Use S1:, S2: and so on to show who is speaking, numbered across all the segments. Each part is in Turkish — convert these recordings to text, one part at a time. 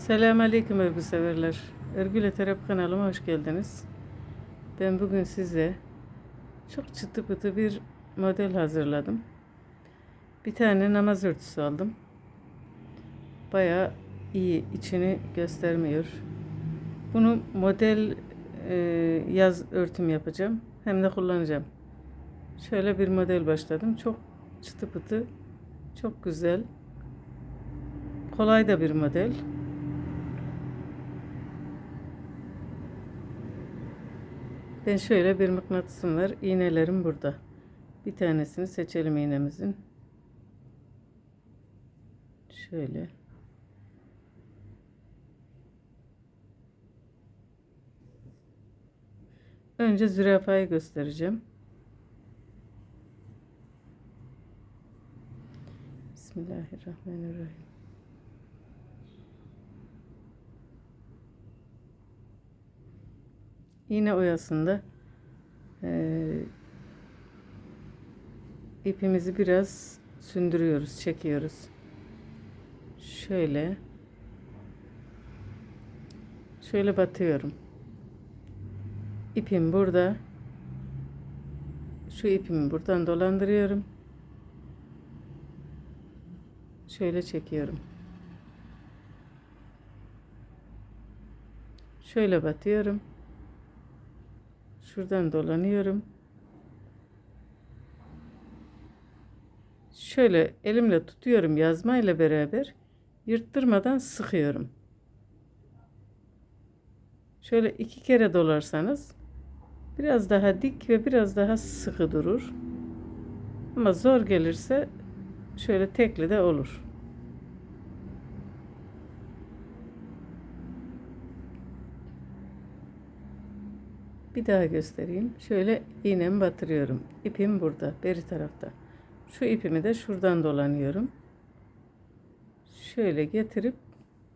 S1: Selamünaleyküm örgü severler. Örgüyle Terapi kanalıma hoş geldiniz. Ben bugün size çok çıtı pıtı bir model hazırladım. Bir tane namaz örtüsü aldım. Bayağı iyi, içini göstermiyor. Bunu model e, yaz örtüm yapacağım. Hem de kullanacağım. Şöyle bir model başladım. Çok çıtı pıtı, çok güzel. Kolay da bir model. Ben şöyle bir mıknatısım var. İğnelerim burada. Bir tanesini seçelim iğnemizin. Şöyle. Önce zürafayı göstereceğim. Bismillahirrahmanirrahim. İğne oyasında eee, ipimizi biraz sündürüyoruz, çekiyoruz. Şöyle şöyle batıyorum. İpim burada. Şu ipimi buradan dolandırıyorum. Şöyle çekiyorum. Şöyle batıyorum. Şuradan dolanıyorum. Şöyle elimle tutuyorum yazma ile beraber yırttırmadan sıkıyorum. Şöyle iki kere dolarsanız biraz daha dik ve biraz daha sıkı durur. Ama zor gelirse şöyle tekli de olur. Bir daha göstereyim. Şöyle iğnemi batırıyorum. İpim burada, beri tarafta. Şu ipimi de şuradan dolanıyorum. Şöyle getirip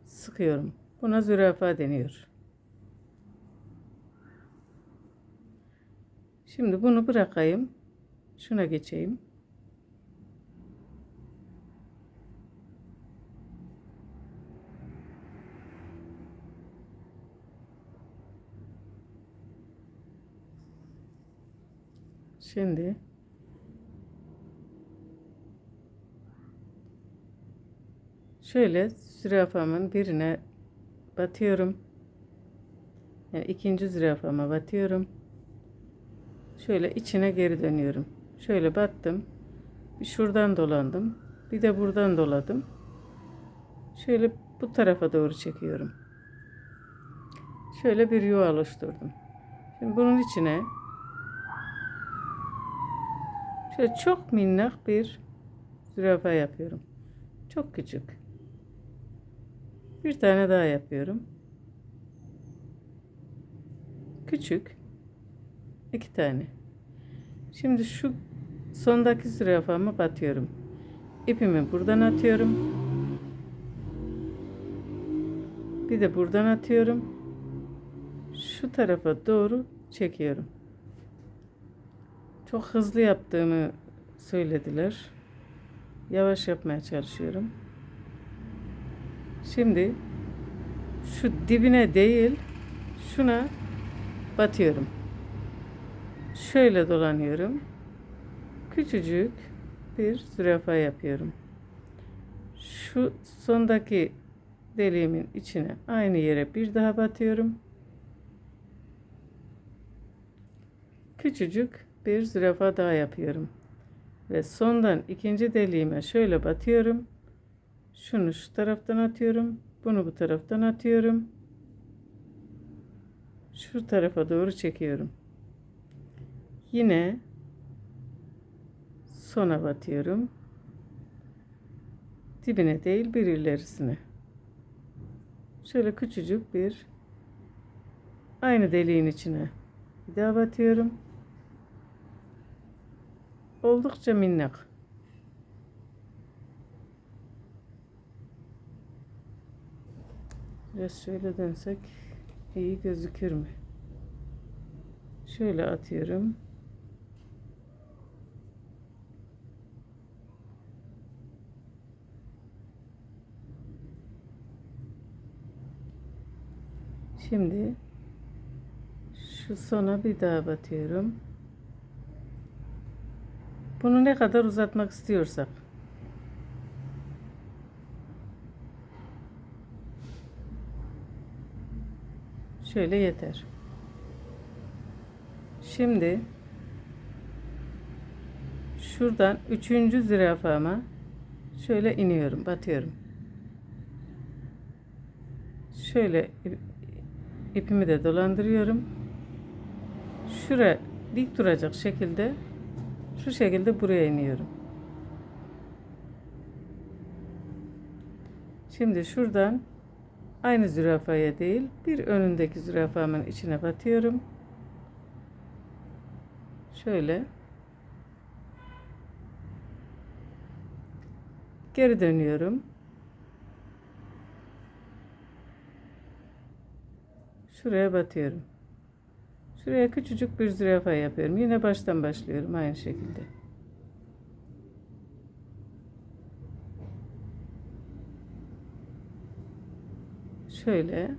S1: sıkıyorum. Buna zürafa deniyor. Şimdi bunu bırakayım. Şuna geçeyim. Şimdi şöyle zürafamın birine batıyorum. Yani ikinci zürafama batıyorum. Şöyle içine geri dönüyorum. Şöyle battım. Bir şuradan dolandım. Bir de buradan doladım. Şöyle bu tarafa doğru çekiyorum. Şöyle bir yuva oluşturdum. Şimdi bunun içine Şöyle çok minnak bir zürafa yapıyorum. Çok küçük. Bir tane daha yapıyorum. Küçük. iki tane. Şimdi şu sondaki zürafamı batıyorum. İpimi buradan atıyorum. Bir de buradan atıyorum. Şu tarafa doğru çekiyorum. Çok hızlı yaptığımı söylediler. Yavaş yapmaya çalışıyorum. Şimdi şu dibine değil, şuna batıyorum. Şöyle dolanıyorum. Küçücük bir zürafa yapıyorum. Şu sondaki deliğimin içine aynı yere bir daha batıyorum. Küçücük bir zürafa daha yapıyorum. Ve sondan ikinci deliğime şöyle batıyorum. Şunu şu taraftan atıyorum. Bunu bu taraftan atıyorum. Şu tarafa doğru çekiyorum. Yine sona batıyorum. Dibine değil bir ilerisine. Şöyle küçücük bir aynı deliğin içine bir daha batıyorum. Oldukça minnak. Biraz şöyle dönsek iyi gözükür mü? Şöyle atıyorum. Şimdi şu sona bir daha batıyorum. Bunu ne kadar uzatmak istiyorsak. Şöyle yeter. Şimdi şuradan üçüncü zürafama şöyle iniyorum, batıyorum. Şöyle ip- ipimi de dolandırıyorum. Şuraya dik duracak şekilde şu şekilde buraya iniyorum. Şimdi şuradan aynı zürafaya değil bir önündeki zürafamın içine batıyorum. Şöyle geri dönüyorum. Şuraya batıyorum. Şuraya küçücük bir zürafa yapıyorum. Yine baştan başlıyorum aynı şekilde. Şöyle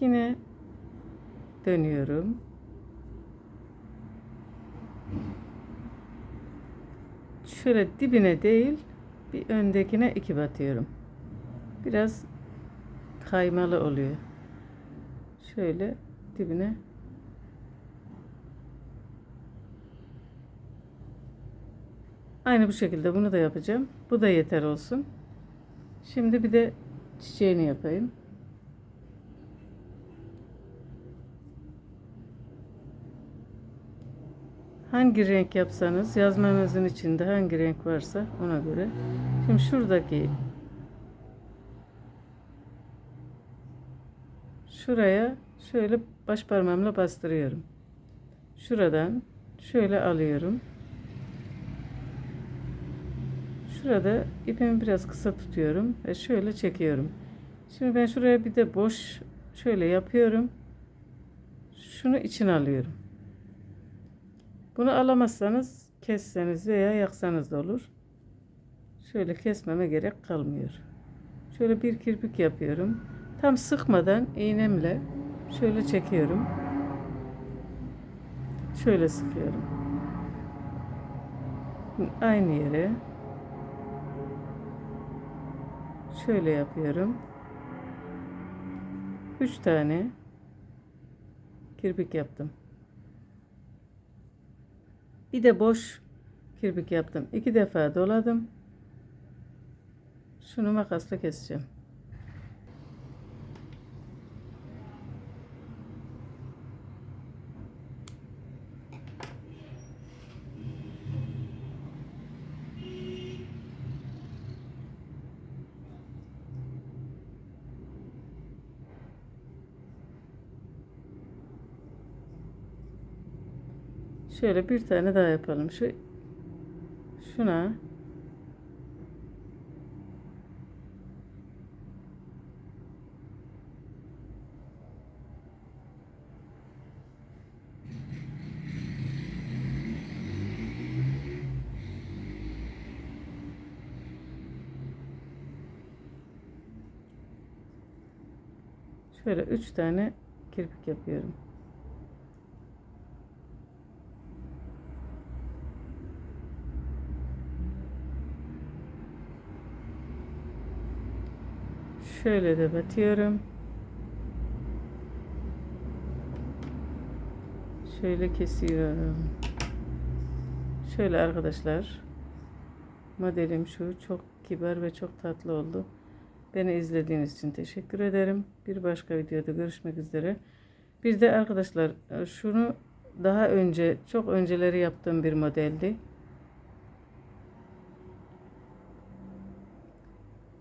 S1: yine dönüyorum. Şöyle dibine değil bir öndekine iki batıyorum. Biraz kaymalı oluyor. Şöyle dibine Aynı bu şekilde bunu da yapacağım. Bu da yeter olsun. Şimdi bir de çiçeğini yapayım. Hangi renk yapsanız yazmanızın içinde hangi renk varsa ona göre. Şimdi şuradaki şuraya şöyle baş parmağımla bastırıyorum. Şuradan şöyle alıyorum. Şurada ipimi biraz kısa tutuyorum ve şöyle çekiyorum. Şimdi ben şuraya bir de boş şöyle yapıyorum. Şunu içine alıyorum. Bunu alamazsanız kesseniz veya yaksanız da olur. Şöyle kesmeme gerek kalmıyor. Şöyle bir kirpik yapıyorum. Tam sıkmadan iğnemle şöyle çekiyorum. Şöyle sıkıyorum. Aynı yere şöyle yapıyorum. 3 tane kirpik yaptım. Bir de boş kirpik yaptım. İki defa doladım. Şunu makasla keseceğim. Şöyle bir tane daha yapalım. Şu şuna Şöyle üç tane kirpik yapıyorum. Şöyle de batıyorum. Şöyle kesiyorum. Şöyle arkadaşlar. Modelim şu. Çok kibar ve çok tatlı oldu. Beni izlediğiniz için teşekkür ederim. Bir başka videoda görüşmek üzere. Bir de arkadaşlar şunu daha önce çok önceleri yaptığım bir modeldi.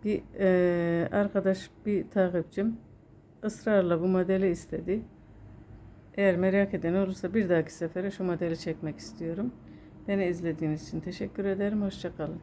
S1: Bir eee, arkadaş, bir takipçim ısrarla bu modeli istedi. Eğer merak eden olursa bir dahaki sefere şu modeli çekmek istiyorum. Beni izlediğiniz için teşekkür ederim. Hoşçakalın.